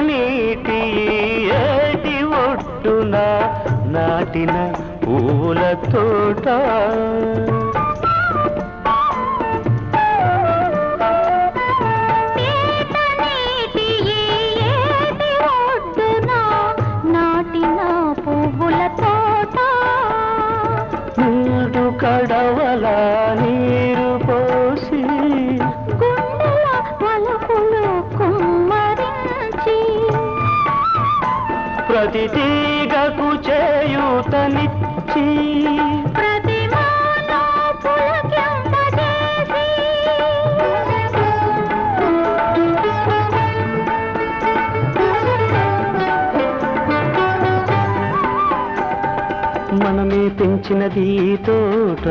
నీటి ఏటి ఒట్టున నాటిన పూల తోట. కడవల నీరు పోసి గుండెల కొ ప్రతి తీగకు చేయూతనిచ్చి. మనమే పెంచినది తోట.